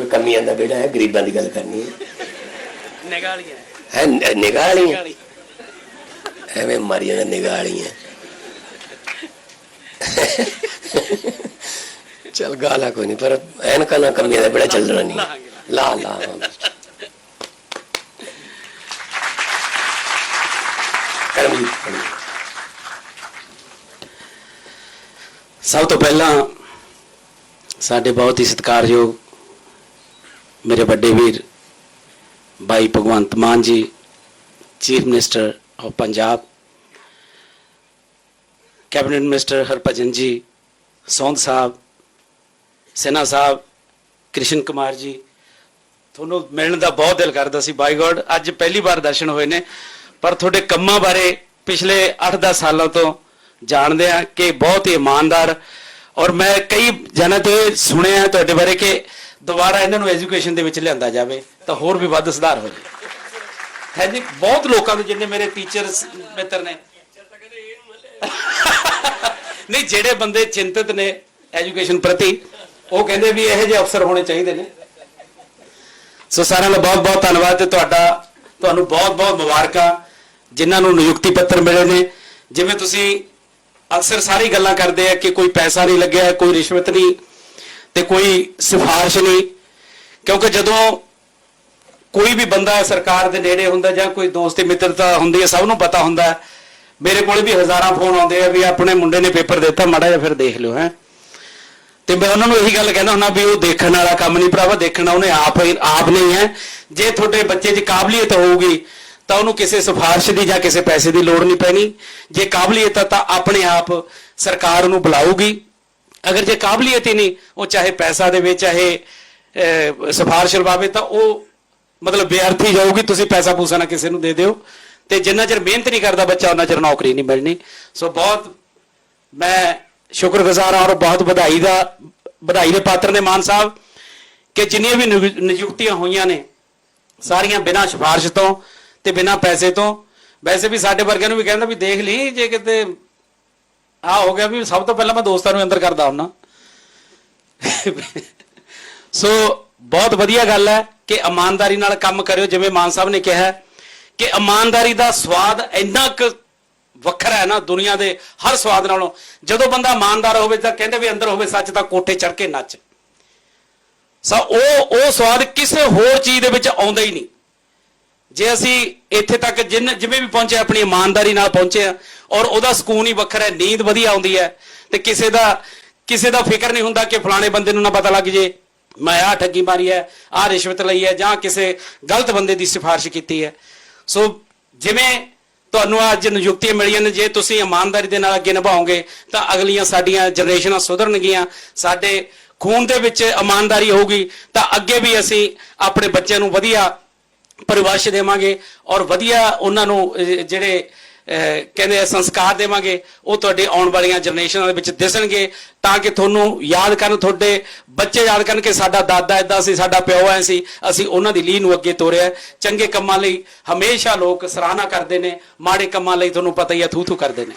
ਕੋਈ ਕਮੀਆਂ ਦਾ ਬੇੜਾ ਹੈ ਗਰੀਬਾਂ ਦੀ ਗੱਲ ਕਰਨੀ ਹੈ। ਨਿਗਾਲੀਆਂ ਹੈ। ਨ- ਨਿਗਾਹ ਵਾਲੀਆਂ ਐਵੇਂ ਮਾਰੀਆਂ ਦਾ ਨਿਗਾਹ ਵਾਲੀਆਂ। ਚਲ ਗਾਲਾ ਕੋਈ ਨਹੀਂ ਪਰ ਐਨਕਾਂ ਨਾਲ ਕਮੀਆਂ ਦਾ ਬੇੜਾ ਚੱਲਣਾ ਨਹੀਂ ਲਾ ਲਾ। ਸਭ ਤੋਂ ਪਹਿਲਾਂ ਸਾਡੇ ਬਹੁਤ ਹੀ ਸਤਿਕਾਰਯੋਗ ਮੇਰੇ ਵੱਡੇ ਵੀਰ ਭਾਈ Bhagwant Mann ji, chief minister of Punjab, cabinet minister Harbhajan ji, Saund Sahib, ਸੈਨਾ ਸਾਹਿਬ, ਕ੍ਰਿਸ਼ਨ ਕੁਮਾਰ ਜੀ, ਤੁਹਾਨੂੰ ਮਿਲਣ ਦਾ ਬਹੁਤ ਦਿਲ ਕਰਦਾ ਸੀ ਬਾਈ ਗੋਡ, ਅੱਜ ਪਹਿਲੀ ਵਾਰ ਦਰਸ਼ਨ ਹੋਏ ਨੇ, ਪਰ ਤੁਹਾਡੇ ਕੰਮਾਂ ਬਾਰੇ ਪਿਛਲੇ 8-10 ਸਾਲਾਂ ਤੋਂ ਜਾਣਦੇ ਆ ਕਿ ਬਹੁਤ ਹੀ ਇਮਾਨਦਾਰ ਔਰ ਮੈਂ ਕਈ ਜਨਾਂ ਤੋਂ ਸੁਣਿਆ ਤੁਹਾਡੇ ਬਾਰੇ ਕਿ ਦੁਬਾਰਾ ਇਹਨਾਂ ਨੂੰ ਐਜੂਕੇਸ਼ਨ ਦੇ ਵਿੱਚ ਲਿਆਂਦਾ ਜਾਵੇ, ਤਾਂ ਹੋਰ ਵੀ ਵੱਧ ਸੁਧਾਰ ਹੋ ਜਾਵੇ ਹੈ ਜੀ, ਬਹੁਤ ਲੋਕਾਂ ਦੇ ਜਿੰਨੇ ਮੇਰੇ ਟੀਚਰਸ ਮਿੱਤਰ ਨੇ। ਨਹੀਂ, ਜਿਹੜੇ ਬੰਦੇ ਚਿੰਤਤ ਨੇ ਐਜੂਕੇਸ਼ਨ ਪ੍ਰਤੀ, ਉਹ ਕਹਿੰਦੇ ਵੀ ਇਹੋ ਜਿਹੇ ਅਫਸਰ ਹੋਣੇ ਚਾਹੀਦੇ ਨੇ। ਸੋ ਸਾਰਿਆਂ ਦਾ ਬਹੁਤ ਬਹੁਤ ਧੰਨਵਾਦ ਤੇ ਤੁਹਾਡਾ, ਤੁਹਾਨੂੰ ਬਹੁਤ ਬਹੁਤ ਮੁਬਾਰਕਾਂ, ਜਿਨ੍ਹਾਂ ਨੂੰ ਨਿਯੁਕਤੀ ਪੱਤਰ ਮਿਲੇ ਨੇ। ਜਿਵੇਂ ਤੁਸੀਂ ਅਕਸਰ ਸਾਰੀ ਗੱਲਾਂ ਕਰਦੇ ਆ ਕਿ ਕੋਈ ਪੈਸਾ ਨਹੀਂ ਲੱਗਿਆ, ਕੋਈ ਰਿਸ਼ਵਤ ਨਹੀਂ ਤੇ ਕੋਈ ਸਿਫਾਰਿਸ਼ ਨਹੀਂ ਕਿਉਂਕਿ ਜਦੋਂ ਕੋਈ ਵੀ ਬੰਦਾ ਸਰਕਾਰ ਦੇ ਨੇੜੇ ਹੁੰਦਾ ਜਾਂ ਕੋਈ ਦੋਸਤੀ ਮਿੱਤਰਤਾ ਹੁੰਦੀ ਹੈ, ਸਭ ਨੂੰ ਪਤਾ ਹੁੰਦਾ ਮੇਰੇ ਕੋਲ ਵੀ ਹਜ਼ਾਰਾਂ ਫੋਨ ਆਉਂਦੇ ਆ ਵੀ ਆਪਣੇ ਮੁੰਡੇ ਨੇ ਪੇਪਰ ਦਿੱਤਾ, ਮਾੜਾ ਜਿਹਾ ਫਿਰ ਦੇਖ ਲਿਓ, ਹੈ। ਤੇ ਮੈਂ ਉਹਨਾਂ ਨੂੰ ਇਹੀ ਗੱਲ ਕਹਿੰਦਾ ਹੁੰਦਾ ਵੀ ਉਹ ਦੇਖਣ ਵਾਲਾ ਕੰਮ ਨਹੀਂ ਭਰਾਵਾ, ਦੇਖਣਾ ਉਹਨੇ ਆਪ ਆਪ ਨਹੀਂ ਹੈ। ਜੇ ਤੁਹਾਡੇ ਬੱਚੇ 'ਚ ਕਾਬਲੀਅਤ ਹੋਊਗੀ, ਤਾਂ ਉਹਨੂੰ ਕਿਸੇ ਸਿਫਾਰਿਸ਼ ਦੀ ਜਾਂ ਕਿਸੇ ਪੈਸੇ ਦੀ ਲੋੜ ਨਹੀਂ ਪੈਣੀ। ਜੇ ਕਾਬਲੀਅਤ ਤਾਂ ਆਪਣੇ ਆਪ ਸਰਕਾਰ ਨੂੰ ਬੁਲਾਊਗੀ। ਅਗਰ ਜੇ ਕਾਬਲੀਅਤ ਹੀ ਨਹੀਂ ਉਹ ਚਾਹੇ ਪੈਸਾ ਦੇਵੇ ਚਾਹੇ ਅਹ, ਸਿਫਾਰਿਸ਼ ਲਵਾਵੇ ਤਾਂ ਉਹ ਮਤਲਬ ਬੇਅਰਥੀ ਜਾਊਗੀ ਤੁਸੀਂ ਪੈਸਾ ਪੂਸਾ ਨਾ ਕਿਸੇ ਨੂੰ ਦੇ ਦਿਓ। ਤੇ ਜਿੰਨਾ ਚਿਰ ਮਿਹਨਤ ਨਹੀਂ ਕਰਦਾ ਬੱਚਾ ਉਹਨਾਂ ਚਿਰ ਨੌਕਰੀ ਨਹੀਂ ਮਿਲਣੀ। ਸੋ ਬਹੁਤ ਮੈਂ ਸ਼ੁਕਰਗੁਜ਼ਾਰ ਹਾਂ ਔਰ ਬਹੁਤ ਵਧਾਈ ਦਾ ਵਧਾਈ ਦੇ ਪਾਤਰ ਨੇ ਮਾਨ ਸਾਹਿਬ ਕਿ ਜਿੰਨੀਆਂ ਵੀ ਨਿਯੁ- ਨਿਯੁਕਤੀਆਂ ਹੋਈਆਂ ਨੇ ਸਾਰੀਆਂ ਬਿਨਾਂ ਸਿਫਾਰਿਸ਼ ਤੋਂ ਤੇ ਬਿਨਾਂ ਪੈਸੇ ਤੋਂ ਵੈਸੇ ਵੀ ਸਾਡੇ ਵਰਗਿਆਂ ਨੂੰ ਵੀ ਕਹਿੰਦਾ ਵੀ ਦੇਖ ਲਈ ਜੇ ਕਿਤੇ ਆ ਹੋ ਗਿਆ ਵੀ ਸਭ ਤੋਂ ਪਹਿਲਾਂ ਮੈਂ ਦੋਸਤਾਂ ਨੂੰ ਅੰਦਰ ਕਰਦਾ ਹੁੰਨਾ ਸੋ ਬਹੁਤ ਵਧੀਆ ਗੱਲ ਹੈ ਕਿ ਇਮਾਨਦਾਰੀ ਨਾਲ ਕੰਮ ਕਰਿਓ, ਜਿਵੇਂ ਮਾਨ ਸਾਹਿਬ ਨੇ ਕਿਹਾ ਕਿ ਇਮਾਨਦਾਰੀ ਦਾ ਸਵਾਦ ਇੰਨਾ ਕੁ ਵੱਖਰਾ ਹੈ ਨਾ ਦੁਨੀਆ ਦੇ ਹਰ ਸਵਾਦ ਨਾਲੋਂ। ਜਦੋਂ ਬੰਦਾ ਇਮਾਨਦਾਰ ਹੋਵੇ ਤਾਂ ਕਹਿੰਦੇ ਵੀ ਅੰਦਰ ਹੋਵੇ ਸੱਚ ਤਾਂ ਕੋਠੇ ਚੜ ਕੇ ਨੱਚ। ਸੋ ਉਹ ਉਹ ਸਵਾਦ ਕਿਸੇ ਹੋਰ ਚੀਜ਼ ਦੇ ਵਿੱਚ ਆਉਂਦਾ ਹੀ ਨਹੀਂ। ਜੇ ਅਸੀਂ ਇੱਥੇ ਤੱਕ ਜਿੰਨ ਜਿਵੇਂ ਵੀ ਪਹੁੰਚੇ, ਆਪਣੀ ਇਮਾਨਦਾਰੀ ਨਾਲ ਪਹੁੰਚੇ ਆ ਔਰ ਉਹਦਾ ਸਕੂਨ ਹੀ ਵੱਖਰਾ ਹੈ, ਨੀਂਦ ਵਧੀਆ ਆਉਂਦੀ ਹੈ ਤੇ ਕਿਸੇ ਦਾ ਕਿਸੇ ਦਾ ਫਿਕਰ ਨਹੀਂ ਹੁੰਦਾ ਕਿ ਫਲਾਣੇ ਬੰਦੇ ਨੂੰ ਨਾ ਪਤਾ ਲੱਗ ਜੇ, ਮੈਂ ਆਹ ਠੱਗੀ ਮਾਰੀ ਹੈ, ਆਹ ਰਿਸ਼ਵਤ ਲਈ ਹੈ ਜਾਂ ਕਿਸੇ ਗਲਤ ਬੰਦੇ ਦੀ ਸਿਫਾਰਿਸ਼ ਕੀਤੀ ਹੈ। ਸੋ ਜਿਵੇਂ ਤੁਹਾਨੂੰ ਅੱਜ ਨਿਯੁਕਤੀਆਂ ਮਿਲੀਆਂ ਨੇ, ਜੇ ਤੁਸੀਂ ਇਮਾਨਦਾਰੀ ਦੇ ਨਾਲ ਅੱਗੇ ਨਿਭਾਓਗੇ, ਤਾਂ ਅਗਲੀਆਂ ਸਾਡੀਆਂ ਜਨਰੇਸ਼ਨਾਂ ਸੁਧਰਨਗੀਆਂ, ਸਾਡੇ ਖੂਨ ਦੇ ਵਿੱਚ ਇਮਾਨਦਾਰੀ ਹੋਊਗੀ, ਤਾਂ ਅੱਗੇ ਵੀ ਅਸੀਂ ਆਪਣੇ ਬੱਚਿਆਂ ਨੂੰ ਵਧੀਆ ਪਰਿਵਾਸ਼ ਦੇਵਾਂਗੇ ਔਰ ਵਧੀਆ ਉਹਨਾਂ ਨੂੰ ਜਿਹੜੇ ਕਹਿੰਦੇ ਸੰਸਕਾਰ ਦੇਵਾਂਗੇ। ਉਹ ਤੁਹਾਡੇ ਆਉਣ ਵਾਲੀਆਂ ਜਨਰੇਸ਼ਨਾਂ ਦੇ ਵਿੱਚ ਦਿਸਣਗੇ ਤਾਂ ਕਿ ਤੁਹਾਨੂੰ ਯਾਦ ਕਰਨ, ਤੁਹਾਡੇ ਬੱਚੇ ਯਾਦ ਕਰਨ ਕਿ ਸਾਡਾ ਦਾਦਾ ਇਦਾਂ ਸੀ, ਸਾਡਾ ਪਿਓ ਐ ਸੀ, ਅਸੀਂ ਉਹਨਾਂ ਦੀ ਲੀਹ ਨੂੰ ਅੱਗੇ ਤੋਰਿਆ। ਚੰਗੇ ਕੰਮਾਂ ਲਈ ਹਮੇਸ਼ਾ ਲੋਕ ਸਰਾਹਨਾ ਕਰਦੇ ਨੇ, ਮਾੜੇ ਕੰਮਾਂ ਲਈ ਤੁਹਾਨੂੰ ਪਤਾ ਹੀ ਹੈ ਥੂ ਥੂ ਕਰਦੇ ਨੇ।